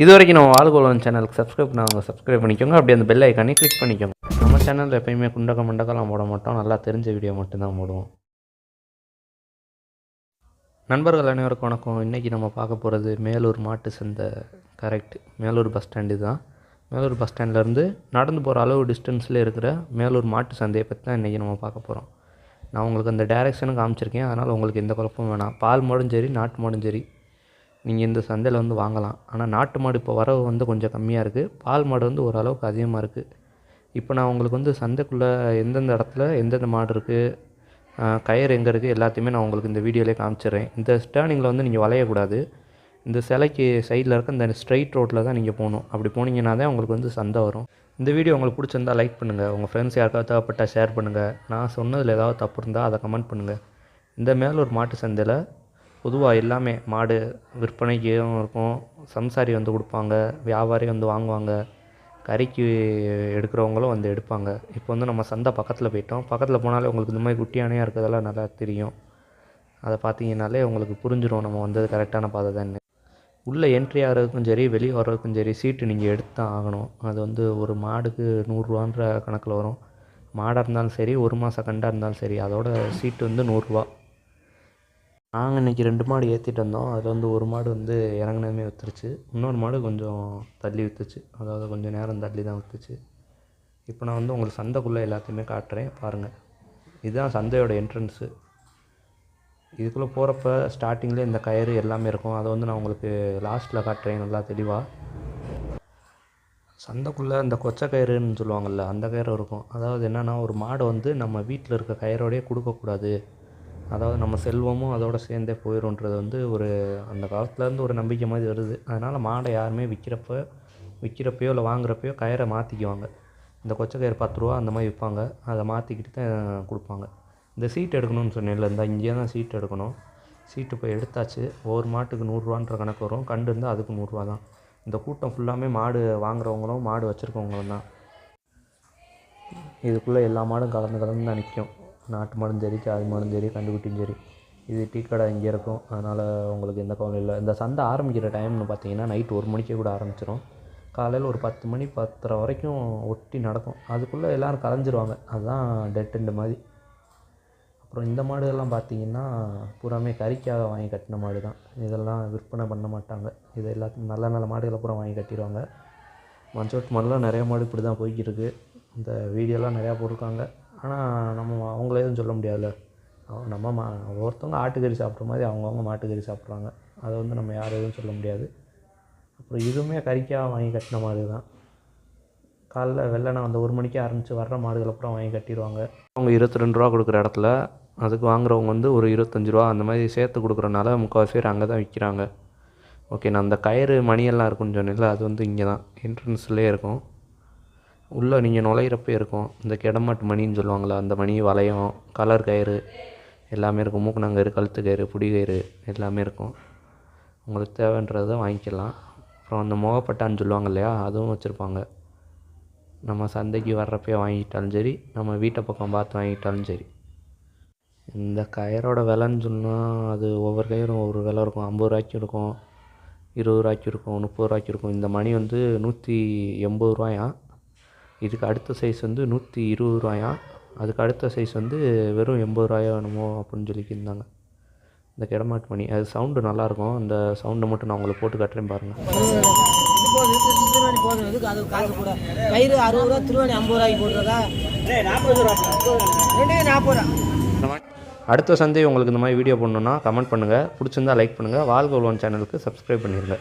இது வரைக்கும் நம்ம வாழ்கோலன் சேனலுக்கு சப்ஸ்கிரைப் பண்ணவங்க சப்ஸ்கிரைப் பண்ணிக்கோங்க. அப்படியே அந்த பெல் ஐக்கானே கிளிக் பண்ணிக்கோங்க. நம்ம சேனலில் எப்பயுமே குண்டக்க மண்டக்கெல்லாம் போட மாட்டோம். நல்லா தெரிஞ்ச வீடியோ மட்டும்தான் போடுவோம். நண்பர்கள் அனைவருக்கும் வணக்கம். இன்றைக்கி நம்ம பார்க்க போகிறது மேலூர் மாட்டு சந்தை. கரெக்ட் மேலூர் பஸ் ஸ்டாண்டு தான் மேலூர் பஸ் ஸ்டாண்ட்லேருந்து நடந்து போகிற அளவு டிஸ்டன்ஸில் இருக்கிற மேலூர் மாட்டு சந்தையை பற்றி தான் இன்றைக்கி நம்ம பார்க்க போகிறோம் நான் உங்களுக்கு அந்த டைரெக்ஷனும் காமிச்சிருக்கேன். அதனால் உங்களுக்கு எந்த குழப்பமும் வேணாம். பால் மாடும் சரி நாட்டு மாடும் சரி. நீங்கள் இந்த சந்தையில் வந்து வாங்கலாம். ஆனால் நாட்டு மாடு இப்போ வரவு வந்து கொஞ்சம் கம்மியாக இருக்குது பால் மாடு வந்து ஓரளவுக்கு அதிகமாக இருக்குது இப்போ நான் உங்களுக்கு வந்து சந்தைக்குள்ளே எந்தெந்த இடத்துல எந்தெந்த மாடு இருக்குது கயிறு எங்கே இருக்குது எல்லாத்தையுமே நான் உங்களுக்கு இந்த வீடியோலேயே காமிச்சிடுறேன். இந்த ஸ்டேர்னிங்கில் வந்து நீங்கள் வளையக்கூடாது. இந்த சிலைக்கு சைடில் இருக்க இந்த ஸ்ட்ரைட் ரோட்டில் தான் நீங்கள் போகணும். அப்படி போனீங்கன்னா தான் உங்களுக்கு வந்து சந்தை வரும். இந்த வீடியோ உங்களுக்கு பிடிச்சிருந்தா லைக் பண்ணுங்கள் உங்கள் ஃப்ரெண்ட்ஸ் யாருக்காவது தேவைப்பட்டால் ஷேர் பண்ணுங்கள் நான் சொன்னதில் ஏதாவது தப்பு இருந்தால் அதை கமெண்ட் பண்ணுங்கள் இந்த மேலூர் மாட்டு சந்தையில் பொதுவாக எல்லாமே மாடு விற்பனைக்கும் இருக்கும் சம்சாரி வந்து கொடுப்பாங்க வியாபாரி வந்து வாங்குவாங்க கறிக்கு எடுக்கிறவங்களும் வந்து எடுப்பாங்க. இப்போ வந்து நம்ம சந்தை பக்கத்தில் போயிட்டோம். பக்கத்தில் போனாலே உங்களுக்கு இந்த மாதிரி குட்டி யானையாக இருக்கிறதெல்லாம் நல்லா தெரியும். அதை பார்த்தீங்கன்னாலே உங்களுக்கு புரிஞ்சிடும் நம்ம வந்தது கரெக்டான பாதை தான் உள்ளே என்ட்ரி ஆகிறதுக்கும் சரி வெளியே வர்றதுக்கும் சரி சீட்டு நீங்கள் எடுத்து தான் ஆகணும். அது வந்து ஒரு மாடுக்கு நூறுரூவான்ற கணக்கில் வரும். மாடாக இருந்தாலும் சரி ஒரு மாதம் கண்டாக இருந்தாலும் சரி அதோட சீட்டு வந்து நூறுரூவா நாங்கள் இன்றைக்கி ரெண்டு மாடு ஏற்றிட்டு வந்தோம். அதில் வந்து ஒரு மாடு வந்து இறங்குனதுமே விற்றுருச்சு இன்னொரு மாடு கொஞ்சம் தள்ளி விற்றுச்சு அதாவது கொஞ்சம் நேரம் தள்ளி தான் விற்றுச்சு இப்போ நான் வந்து உங்களுக்கு சந்தைக்குள்ளே எல்லாத்தையுமே காட்டுறேன். பாருங்கள் இதுதான் சந்தையோட என்ட்ரன்ஸு இதுக்குள்ளே போகிறப்ப ஸ்டார்டிங்கில் இந்த கயிறு எல்லாமே இருக்கும். அதை வந்து நான் உங்களுக்கு லாஸ்ட்டில் காட்டுறேன். நல்லா தெளிவாக சந்தைக்குள்ளே இந்த கொச்சை கயிறுன்னு சொல்லுவாங்கள்ல அந்த கயிறு இருக்கும். அதாவது என்னென்னா ஒரு மாடை வந்து நம்ம வீட்டில் இருக்க கயிறோடையே கொடுக்கக்கூடாது. அதாவது நம்ம செல்வமும் அதோட சேர்ந்தே போயிடும்ன்றது வந்து ஒரு அந்த காலத்துலேருந்து ஒரு நம்பிக்கை மாதிரி வருது. அதனால் மாடை யாருமே விற்கிறப்ப விற்கிறப்பையோ இல்லை வாங்குறப்பையோ கயிறை மாற்றிக்குவாங்க இந்த கொச்சை கயிறு பத்து ரூபா அந்த மாதிரி விற்பாங்க. அதை மாற்றிக்கிட்டு தான் கொடுப்பாங்க. இந்த சீட் எடுக்கணும்னு சொன்னேன்ல இந்த இங்கேயே தான் சீட் எடுக்கணும். சீட்டு போய் எடுத்தாச்சு ஒவ்வொரு மாட்டுக்கு நூறுரூவான்ற கணக்கு வரும். கண்டு இருந்தால் அதுக்கு நூறுரூவா தான். இந்த கூட்டம் ஃபுல்லாமே மாடு வாங்குறவங்களும் மாடு வச்சுருக்கவங்களும் தான். இதுக்குள்ளே எல்லா மாடும் கலந்து கலந்து தான் நிற்கும் நாட்டு மாடும் சரி சாதி மாடும் சரி கண்டுக்குட்டியும் சரி. இது டீ கடை இங்கே இருக்கும். அதனால் உங்களுக்கு எந்த கவலையும் இல்லை. இந்த சந்தை ஆரம்பிக்கிற டைம்னு பார்த்தீங்கன்னா நைட் ஒரு மணிக்கே கூட ஆரம்பிச்சிடும் காலையில் ஒரு பத்து மணி பத்தரை வரைக்கும் ஒட்டி நடக்கும். அதுக்குள்ளே எல்லோரும் கலைஞ்சிருவாங்க. அதுதான் டெட் மாதிரி. அப்புறம் இந்த மாடுகள்லாம் பார்த்தீங்கன்னா பூராமே கறிக்காக வாங்கி கட்டின மாடு தான் இதெல்லாம் விற்பனை பண்ண மாட்டாங்க. இது எல்லாத்தையும் நல்ல நல்ல மாடுகளை பூரா வாங்கி கட்டிடுவாங்க. மஞ்சோட்டு மாடுலாம் நிறைய மாடு இப்படி தான் போய்கிட்டு இருக்குது இந்த வீடியோலாம் நிறையா போட்டிருக்காங்க. ஆனால் நம்ம அவங்கள எதுவும் சொல்ல முடியாதுல்ல. நம்ம மா ஒருத்தவங்க ஆட்டுக்கறி சாப்பிட்ற மாதிரி அவங்கவுங்க மாட்டுக்கறி சாப்பிட்றாங்க. அதை வந்து நம்ம யாரும் எதுவும் சொல்ல முடியாது. அப்புறம் இதுவுமே கறிக்காக வாங்கி கட்டின மாடு தான். காலைல வெள்ளனை அந்த ஒரு மணிக்கு ஆரம்பித்து வர்ற மாடுகள் அப்புறம் வாங்கி கட்டிடுவாங்க. அவங்க இருபத்தி ரெண்டு ரூபா கொடுக்குற இடத்துல அதுக்கு வாங்குறவங்க வந்து ஒரு இருபத்தஞ்சி ரூபா அந்த மாதிரி சேர்த்து கொடுக்குறனால முக்கால்வாசி பேர் அங்கே தான் விற்கிறாங்க ஓகே நான் அந்த கயிறு மணியெல்லாம் இருக்குன்னு சொன்னேன்ல அது வந்து இங்கே தான் என்ட்ரன்ஸ்லேயே இருக்கும். உள்ளே நீங்கள் நுழையிறப்ப இருக்கும். இந்த கிடமாட்டு மணின்னு சொல்லுவாங்கள்ல அந்த மணி வளையம் கலர் கயிறு எல்லாமே இருக்கும். மூக்குநாங்கயிறு கழுத்து கயிறு புடி கயிறு எல்லாமே இருக்கும். உங்களுக்கு தேவைன்றதை வாங்கிக்கலாம். அப்புறம் அந்த முகப்பட்டான்னு சொல்லுவாங்க இல்லையா அதுவும் வச்சுருப்பாங்க. நம்ம சந்தைக்கு வர்றப்பே வாங்கிட்டாலும் சரி நம்ம வீட்டை பக்கம் பார்த்து வாங்கிட்டாலும் சரி. இந்த கயிறோட விலைன்னு சொன்னால் அது ஒவ்வொரு கயிறும் ஒவ்வொரு விலை இருக்கும். ஐம்பது ரூபாய்க்கு இருக்கும் இருபது ரூபாய்க்கு இருக்கும் முப்பது ரூபாய்க்கு இருக்கும். இந்த மணி வந்து நூற்றி எண்பது ரூபாயா இதுக்கு அடுத்த சைஸ் வந்து நூற்றி இருபது ரூபாயாம் அதுக்கு அடுத்த சைஸ் வந்து வெறும் எண்பது ரூபாயோ என்னமோ அப்படின்னு சொல்லிக்கிருந்தாங்க. இந்த கிடமாட்டு மணி. அது சவுண்டு நல்லாயிருக்கும் அந்த சவுண்டை மட்டும் நான் உங்களுக்கு போட்டு காட்டுறேன் பாருங்கள் கயிறு அறுபது ரூபா திருவாணி ஐம்பது ரூபாய்க்கு போட்டுருக்கா நாற்பது ரூபா அடுத்த சந்தை உங்களுக்கு இந்த மாதிரி வீடியோ பண்ணணுன்னா கமெண்ட் பண்ணுங்கள் பிடிச்சிருந்தா லைக் பண்ணுங்கள் வாழ்க உலகம் சேனலுக்கு சப்ஸ்கிரைப் பண்ணிடுங்க